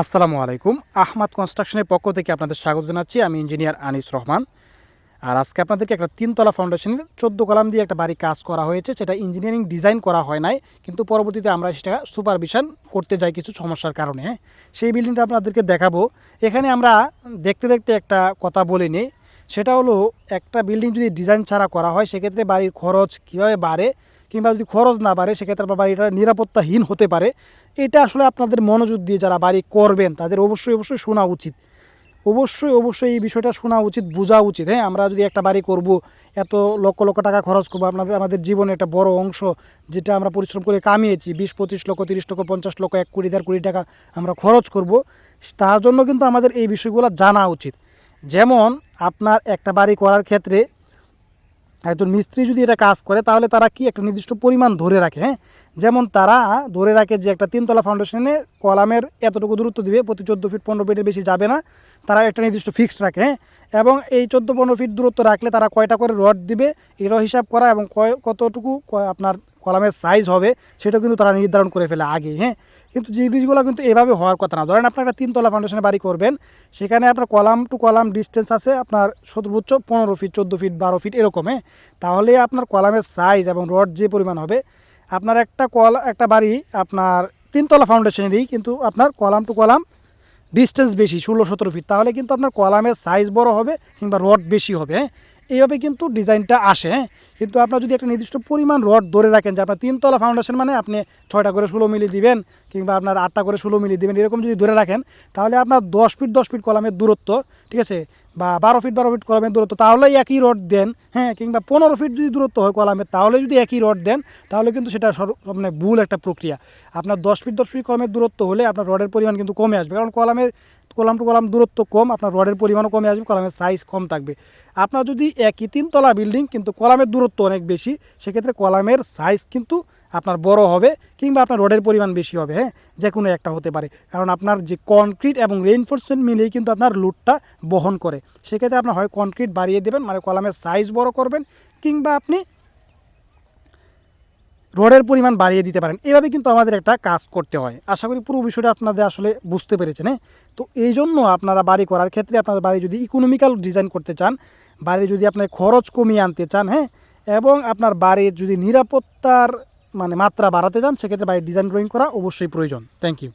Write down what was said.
আসসালামু আলাইকুম। আহমাদ কনস্ট্রাকশনের পক্ষ থেকে আপনাদের স্বাগত জানাচ্ছি। আমি ইঞ্জিনিয়ার আনিস রহমান। আর আজকে আপনাদেরকে একটা তিনতলা ফাউন্ডেশনের চোদ্দ কলাম দিয়ে একটা বাড়ি কাজ করা হয়েছে সেটা ইঞ্জিনিয়ারিং ডিজাইন করা হয় নাই, কিন্তু পরবর্তীতে আমরা সেটা সুপারভিশন করতে যাই কিছু সমস্যার কারণে। সেই বিল্ডিংটা আপনাদেরকে দেখাবো। এখানে আমরা দেখতে দেখতে একটা কথা বলে নিই। সেটা হলো, একটা বিল্ডিং যদি ডিজাইন ছাড়া করা হয়, সেক্ষেত্রে বাড়ির খরচ কীভাবে বাড়ে কিংবা যদি খরচ না বাড়ে, সেক্ষেত্রে আপনার বাড়িটা নিরাপত্তাহীন হতে পারে। এটা আসলে আপনাদের মনোযোগ দিয়ে যারা বাড়ি করবেন, তাদের অবশ্যই অবশ্যই শোনা উচিত। অবশ্যই অবশ্যই এই বিষয়টা শোনা উচিত, বোঝা উচিত। হ্যাঁ আমরা যদি একটা বাড়ি করব, এত লক্ষ লক্ষ টাকা খরচ করব, আপনাদের, আমাদের জীবনে একটা বড় অংশ যেটা আমরা পরিশ্রম করে কামিয়েছি, বিশ, পঁচিশ লক্ষ, তিরিশ লক্ষ, পঞ্চাশ লক্ষ, এক কোটি, দেড় কোটি টাকা আমরা খরচ করব, তার জন্য কিন্তু আমাদের এই বিষয়গুলো জানা উচিত। যেমন, আপনার একটা বাড়ি করার ক্ষেত্রে একজন মিস্ত্রি যদি এটা কাজ করে, তাহলে তারা কি একটা নির্দিষ্ট পরিমাণ ধরে রাখে হ্যাঁ? যেমন তারা ধরে রাখে যে একটা তিনতলা ফাউন্ডেশনে কলামের এতটুকু দূরত্ব দিবে, প্রতি চোদ্দ ফিট পনেরো ফিটের বেশি যাবে না, তারা একটা নির্দিষ্ট ফিক্সড রাখে হ্যাঁ? এবং এই চোদ্দ পনেরো ফিট দূরত্ব রাখলে তারা কয়টা করে রড দিবে এটাও হিসাব করা এবং কয় কতটুকু আপনার কলামের সাইজ হবে সেটা কিন্তু তারা নির্ধারণ করে ফেলে আগে হ্যাঁ? কিন্তু জিনিসগুলো কিন্তু এভাবে হওয়ার কথা না। ধরেন আপনার একটা তিনতলা ফাউন্ডেশনে বাড়ি করবেন, সেখানে আপনার কলাম টু কলাম ডিস্টেন্স আছে আপনার সর্বোচ্চ পনেরো ফিট চোদ্দ ফিট বারো ফিট এরকম হ্যাঁ? তাহলে আপনার কলামের সাইজ এবং রড যে পরিমাণ হবে, আপনার একটা কল, একটা বাড়ি আপনার তিনতলা ফাউন্ডেশনেরই কিন্তু আপনার কলাম টু কলাম ডিস্টেন্স বেশি, ষোলো সতেরো ফিট তাহলে কিন্তু আপনার কলামের সাইজ বড় হবে কিংবা রড বেশি হবে হ্যাঁ? এইভাবে কিন্তু ডিজাইনটা আসে হ্যাঁ? কিন্তু আপনার যদি একটা নির্দিষ্ট পরিমাণ রড ধরে রাখেন যে আপনার তিনতলা ফাউন্ডেশন মানে আপনি ছয়টা করে ষোলো মিলি দিবেন কিংবা আপনার আটটা করে ষোলো মিলি দিবেন, এরকম যদি ধরে রাখেন, তাহলে আপনার দশ ফিট দশ ফিট কলামের দূরত্ব, ঠিক আছে? বা বারো ফিট বারো ফিট কলামের দূরত্ব তাহলে একই রড দেন হ্যাঁ? কিংবা পনেরো ফিট যদি দূরত্ব হয় কলামের তাহলে যদি একই রড দেন, তাহলে কিন্তু সেটা মানে ভুল একটা প্রক্রিয়া। আপনার দশ ফিট দশ ফিট কলামের দূরত্ব হলে আপনার রডের পরিমাণ কিন্তু কমে আসবে। কারণ কলামের, কলাম টু কলাম দূরত্ব কম, আপনার রডের পরিমাণও কমে আসবে, কলামের সাইজ কম থাকবে। আপনার যদি একই তিনতলা বিল্ডিং কিন্তু কলামের দূরত্ব অনেক বেশি, সেক্ষেত্রে কলামের সাইজ কিন্তু আপনার বড় হবে কিংবা আপনার রডের পরিমাণ বেশি হবে হ্যাঁ? যে কোনো একটা হতে পারে। কারণ আপনার যে কনক্রিট এবং রেইনফোর্সমেন্ট মিলিয়ে কিন্তু আপনার লুটটা বহন করে। সেক্ষেত্রে আপনার হয় কনক্রিট বাড়িয়ে দেবেন মানে কলামের সাইজ বড় করবেন কিংবা আপনি রডের পরিমাণ বাড়িয়ে দিতে পারেন। এভাবে কিন্তু আমাদের একটা কাজ করতে হয়। আশা করি পুরো বিষয়টা আপনাদের আসলে বুঝতে পেরেছেন হ্যাঁ? তো এই জন্য আপনারা বাড়ি করার ক্ষেত্রে আপনার বাড়ি যদি ইকোনমিক্যাল ডিজাইন করতে চান, বাড়ি যদি আপনার খরচ কমিয়ে আনতে চান হ্যাঁ? এবং আপনার বাড়ির যদি নিরাপত্তার মানে মাত্রা বাড়াতে চান, সেক্ষেত্রে বাড়ির ডিজাইন ড্রয়িং করা অবশ্যই প্রয়োজন। Thank you